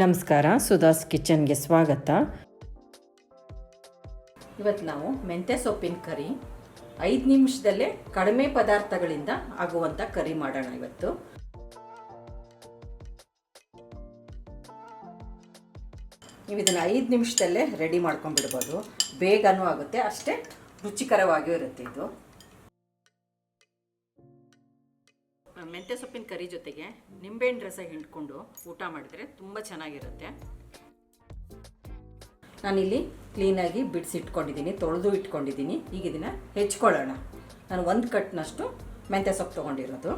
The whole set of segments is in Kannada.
ನಮಸ್ಕಾರ ಸುಧಾಸ್ ಕಿಚನ್ಗೆ ಸ್ವಾಗತ. ಇವತ್ತು ನಾವು ಮೆಂತ್ಯ ಸೊಪ್ಪಿನ ಕರಿ, ಐದು ನಿಮಿಷದಲ್ಲೇ ಕಡಿಮೆ ಪದಾರ್ಥಗಳಿಂದ ಆಗುವಂಥ ಕರಿ ಮಾಡೋಣ ಇವತ್ತು. ನೀವು ಇದನ್ನು ಐದು ನಿಮಿಷದಲ್ಲೇ ರೆಡಿ ಮಾಡ್ಕೊಂಡ್ಬಿಡ್ಬೋದು. ಬೇಗನೂ ಆಗುತ್ತೆ, ಅಷ್ಟೇ ರುಚಿಕರವಾಗಿಯೂ ಇರುತ್ತೆ ಇದು. ಮೆಂತ್ಯ ಸೊಪ್ಪಿನ ಕರಿ ಜೊತೆಗೆ ನಿಂಬೆಹಣ್ಣು ರಸ ಹಿಂಡ್ಕೊಂಡು ಊಟ ಮಾಡಿದರೆ ತುಂಬ ಚೆನ್ನಾಗಿರುತ್ತೆ. ನಾನಿಲ್ಲಿ ಕ್ಲೀನಾಗಿ ಬಿಡಿಸಿಟ್ಕೊಂಡಿದ್ದೀನಿ ತೊಳೆದು ಇಟ್ಕೊಂಡಿದ್ದೀನಿ. ಈಗ ಇದನ್ನು ಹೆಚ್ಕೊಳ್ಳೋಣ. ನಾನು ಒಂದು ಕಟ್ನಷ್ಟು ಮೆಂತ್ಯ ಸೊಪ್ಪು ತೊಗೊಂಡಿರೋದು.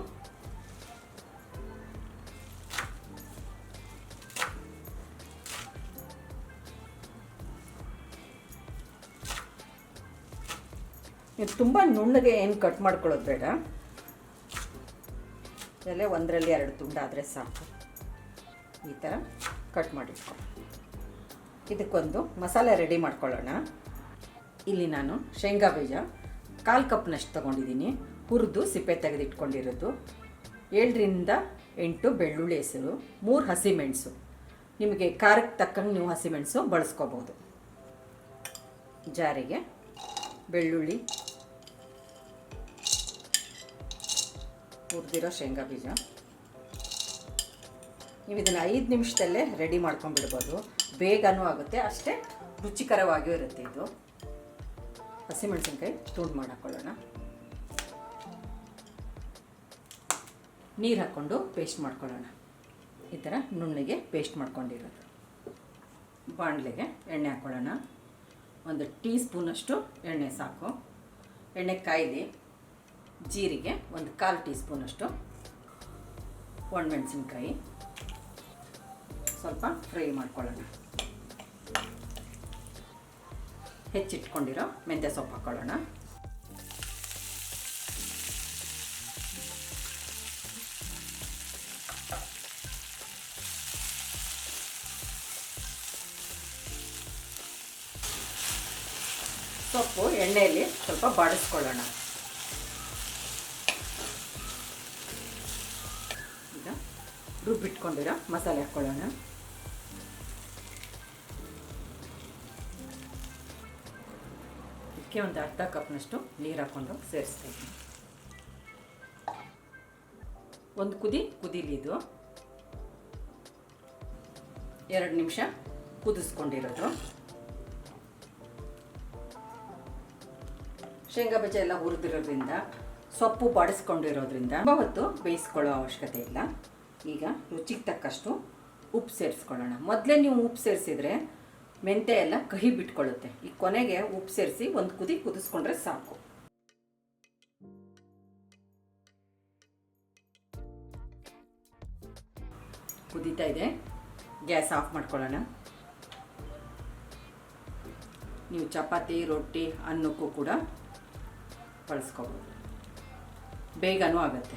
ನೀವು ತುಂಬ ನುಣ್ಣಗೆ ಏನು ಕಟ್ ಮಾಡ್ಕೊಳ್ಳೋದು ಬೇಡ. ಎಲೆ ಒಂದರಲ್ಲಿ ಎರಡು ತುಂಡಾದರೆ ಸಾಕು. ಈ ಥರ ಕಟ್ ಮಾಡಿಟ್ಕೊ. ಇದಕ್ಕೊಂದು ಮಸಾಲೆ ರೆಡಿ ಮಾಡ್ಕೊಳ್ಳೋಣ. ಇಲ್ಲಿ ನಾನು ಶೇಂಗಾ ಬೀಜ, ಕಾಲು ಕಪ್ನಷ್ಟು ತೊಗೊಂಡಿದ್ದೀನಿ. ಹುರಿದು ಸಿಪ್ಪೆ ತೆಗೆದಿಟ್ಕೊಂಡಿರೋದು. ಏಳರಿಂದ ಎಂಟು ಬೆಳ್ಳುಳ್ಳಿ ಹೆಸರು, ಮೂರು ಹಸಿಮೆಣಸು ನಿಮಗೆ ಖಾರಕ್ಕೆ ತಕ್ಕಂಗೆ ನೀವು ಹಸಿಮೆಣಸು ಬಳಸ್ಕೋಬೋದು. ಜಾರಿಗೆ ಬೆಳ್ಳುಳ್ಳಿ ಹುರಿದಿರೋ ಶೇಂಗಾ ಬೀಜ. ನೀವು ಇದನ್ನು ಐದು ನಿಮಿಷದಲ್ಲೇ ರೆಡಿ ಮಾಡ್ಕೊಂಡ್ಬಿಡ್ಬೋದು. ಬೇಗನೂ ಆಗುತ್ತೆ, ಅಷ್ಟೇ ರುಚಿಕರವಾಗಿಯೂ ಇರುತ್ತೆ ಇದು. ಹಸಿಮೆಣಸಿನ್ಕಾಯಿ ತುಂಡು ಮಾಡಾಕೊಳ್ಳೋಣ. ನೀರು ಹಾಕ್ಕೊಂಡು ಪೇಸ್ಟ್ ಮಾಡ್ಕೊಳ್ಳೋಣ. ಈ ಥರ ನುಣ್ಣಗೆ ಪೇಸ್ಟ್ ಮಾಡ್ಕೊಂಡಿರೋದು. ಬಾಣಲೆಗೆ ಎಣ್ಣೆ ಹಾಕ್ಕೊಳ್ಳೋಣ ಒಂದು ಟೀ ಸ್ಪೂನಷ್ಟು ಎಣ್ಣೆ ಸಾಕು. ಎಣ್ಣೆ ಕಾಯ್ದು ಜೀರಿಗೆ, ಒಂದು ಕಾಲು ಟೀ ಸ್ಪೂನಷ್ಟು ಒಣಮೆಣಸಿನ್ಕಾಯಿ ಸ್ವಲ್ಪ ಫ್ರೈ ಮಾಡ್ಕೊಳ್ಳೋಣ. ಹೆಚ್ಚಿಟ್ಕೊಂಡಿರೋ ಮೆಂತ್ಯ ಸೊಪ್ಪು ಹಾಕ್ಕೊಳ್ಳೋಣ ಸೊಪ್ಪು ಎಣ್ಣೆಯಲ್ಲಿ ಸ್ವಲ್ಪ ಬಾಡಿಸ್ಕೊಳ್ಳೋಣ. ರುಬ್ಬಿಟ್ಕೊಂಡಿರೋ ಮಸಾಲೆ ಹಾಕ್ಕೊಳ್ಳೋಣ. ಇದಕ್ಕೆ ಒಂದು ಅರ್ಧ ಕಪ್ನಷ್ಟು ನೀರು ಹಾಕ್ಕೊಂಡು ಸೇರಿಸ್ತಾ ಇದ್ದೀನಿ. ಒಂದು ಕುದಿ ಕುದೀಲಿ ಇದು. ಎರಡು ನಿಮಿಷ ಕುದಿಸ್ಕೊಂಡಿರೋದು. ಶೇಂಗಾ ಬೀಜ ಎಲ್ಲ ಹುರಿದಿರೋದ್ರಿಂದ, ಸೊಪ್ಪು ಬಾಡಿಸ್ಕೊಂಡಿರೋದ್ರಿಂದ ಹೊತ್ತು ಬೇಯಿಸ್ಕೊಳ್ಳೋ ಅವಶ್ಯಕತೆ ಇಲ್ಲ. ಈಗ ರುಚಿಗೆ ತಕ್ಕಷ್ಟು ಉಪ್ಪು ಸೇರಿಸ್ಕೊಳ್ಳೋಣ. ಮೊದಲೇ ನೀವು ಉಪ್ಪು ಸೇರಿಸಿದ್ರೆ ಮೆಂತೆ ಎಲ್ಲ ಕಹಿ ಬಿಟ್ಕೊಳ್ಳುತ್ತೆ. ಈ ಕೊನೆಗೆ ಉಪ್ಪು ಸೇರಿಸಿ ಒಂದು ಕುದಿ ಕುದಿಸ್ಕೊಂಡ್ರೆ ಸಾಕು. ಕುದೀತಾ ಇದೆ. ಗ್ಯಾಸ್ ಆಫ್ ಮಾಡ್ಕೊಳ್ಳೋಣ. ನೀವು ಚಪಾತಿ, ರೊಟ್ಟಿ, ಅನ್ನಕ್ಕೂ ಕೂಡ ಬಳಸ್ಕೋಬೋದು ಬೇಗನೂ ಆಗುತ್ತೆ.